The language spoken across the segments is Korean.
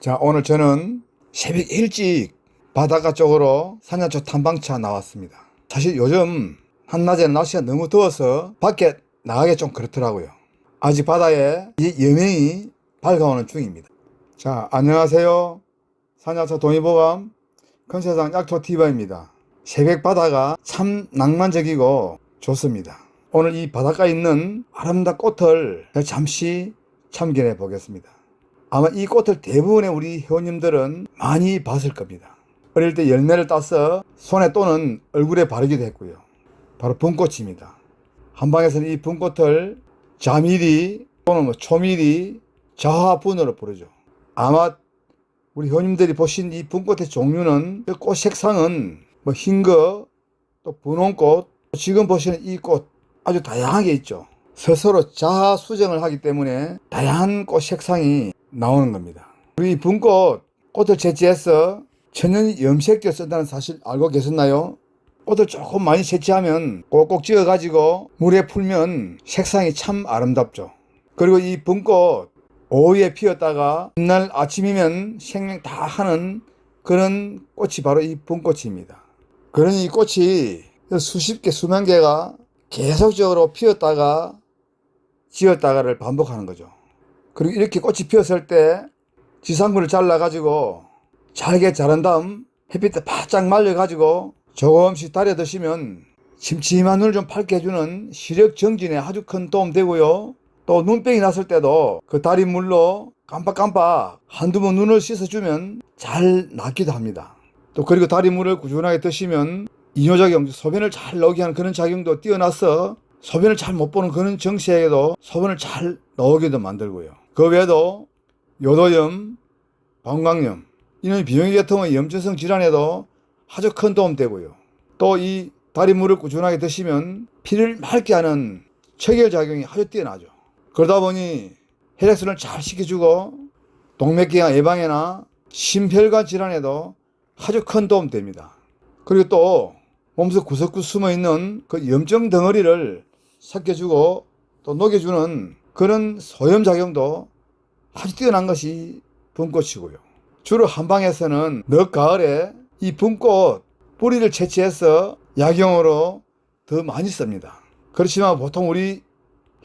자, 오늘 저는 새벽 일찍 바닷가 쪽으로 산야초 탐방차 나왔습니다. 사실 요즘 한낮에 날씨가 너무 더워서 밖에 나가기 좀 그렇더라고요. 아직 바다에 이 여명이 밝아오는 중입니다. 자, 안녕하세요. 산야초 동의보감 큰세상 약초티버입니다. 새벽 바다가 참 낭만적이고 좋습니다. 오늘 이 바닷가에 있는 아름다운 꽃을 잠시 참견해 보겠습니다. 아마 이 꽃을 대부분의 우리 회원님들은 많이 봤을 겁니다. 어릴 때 열매를 따서 손에 또는 얼굴에 바르기도 했고요. 바로 분꽃입니다. 한방에서는 이 분꽃을 자미리 또는 뭐 초미리, 자화분으로 부르죠. 아마 우리 회원님들이 보신 이 분꽃의 종류는 그 꽃 색상은 뭐 흰 거, 또 분홍꽃, 지금 보시는 이 꽃 아주 다양하게 있죠. 스스로 자아 수정을 하기 때문에 다양한 꽃 색상이 나오는 겁니다. 우리 분꽃 꽃을 채취해서 천연 염색제 쓴다는 사실 알고 계셨나요? 꽃을 조금 많이 채취하면 꼭꼭 찌어 가지고 물에 풀면 색상이 참 아름답죠. 그리고 이 분꽃 오후에 피었다가 이날 아침이면 생명 다 하는 그런 꽃이 바로 이 분꽃입니다. 그러니 이 꽃이 수십 개, 수만 개가 계속적으로 피었다가 지었다가를 반복하는 거죠. 그리고 이렇게 꽃이 피었을 때 지상물을 잘라가지고 잘게 자른 다음 햇빛에 바짝 말려가지고 조금씩 달여 드시면 침침한 눈을 좀 밝게 해주는 시력 정진에 아주 큰 도움 되고요. 또 눈병이 났을 때도 그 달인 물로 깜빡깜빡 한두 번 눈을 씻어주면 잘 낫기도 합니다. 또 그리고 달인 물을 꾸준하게 드시면 이뇨작용, 소변을 잘 나오게 하는 그런 작용도 뛰어나서 소변을 잘 못 보는 그런 정세에도 소변을 잘 나오게도 만들고요. 그 외에도 요도염, 방광염, 이런 비형계통의 염증성 질환에도 아주 큰 도움 되고요. 또 이 다리물을 꾸준하게 드시면 피를 맑게 하는 체결 작용이 아주 뛰어나죠. 그러다 보니 혈액순환을 잘 시켜주고 동맥경화 예방이나 심혈관 질환에도 아주 큰 도움 됩니다. 그리고 또 몸속 구석구석 숨어 있는 그 염증 덩어리를 삭혀주고 또 녹여주는 그런 소염 작용도 아주 뛰어난 것이 분꽃이고요. 주로 한방에서는 늦 가을에 이 분꽃 뿌리를 채취해서 약용으로 더 많이 씁니다. 그렇지만 보통 우리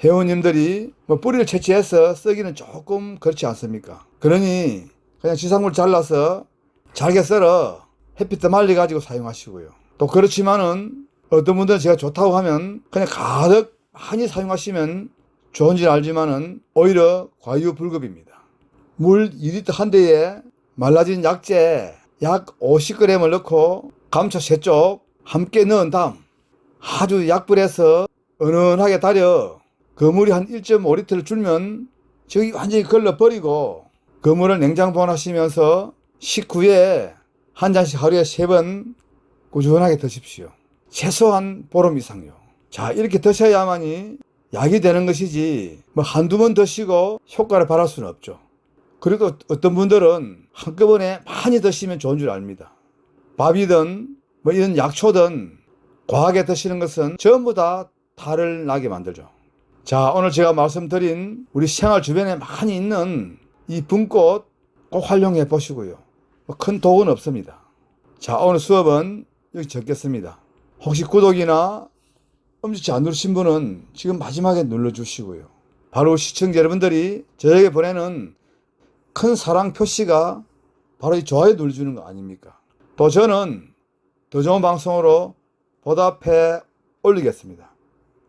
회원님들이 뭐 뿌리를 채취해서 쓰기는 조금 그렇지 않습니까? 그러니 그냥 지상물 잘라서 잘게 썰어 햇빛에 말려 가지고 사용하시고요. 또 그렇지만은 어떤 분들은 제가 좋다고 하면 그냥 가득 많이 사용하시면 좋은 줄 알지만은 오히려 과유불급입니다. 물 2리터 한 대에 말라진 약재 약 50g을 넣고 감초 세쪽 함께 넣은 다음 아주 약불에서 은은하게 달여 그 물이 한 1.5리터를 줄면 저기 완전히 걸러버리고 그 물을 냉장 보관하시면서 식후에 한 잔씩 하루에 세 번 꾸준하게 드십시오. 최소한 보름 이상요. 자, 이렇게 드셔야만이 약이 되는 것이지, 뭐 한두 번 드시고 효과를 발할 수는 없죠. 그리고 어떤 분들은 한꺼번에 많이 드시면 좋은 줄 압니다. 밥이든 뭐 이런 약초든 과하게 드시는 것은 전부 다 탈을 나게 만들죠. 자, 오늘 제가 말씀드린 우리 생활 주변에 많이 있는 이 분꽃 꼭 활용해 보시고요. 뭐큰 독은 없습니다. 자, 오늘 수업은 여기 적겠습니다. 혹시 구독이나 엄지치 안 누르신 분은 지금 마지막에 눌러주시고요. 바로 시청자 여러분들이 저에게 보내는 큰 사랑 표시가 바로 이 좋아요 눌러주는 거 아닙니까? 또 저는 더 좋은 방송으로 보답해 올리겠습니다.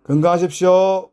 건강하십시오.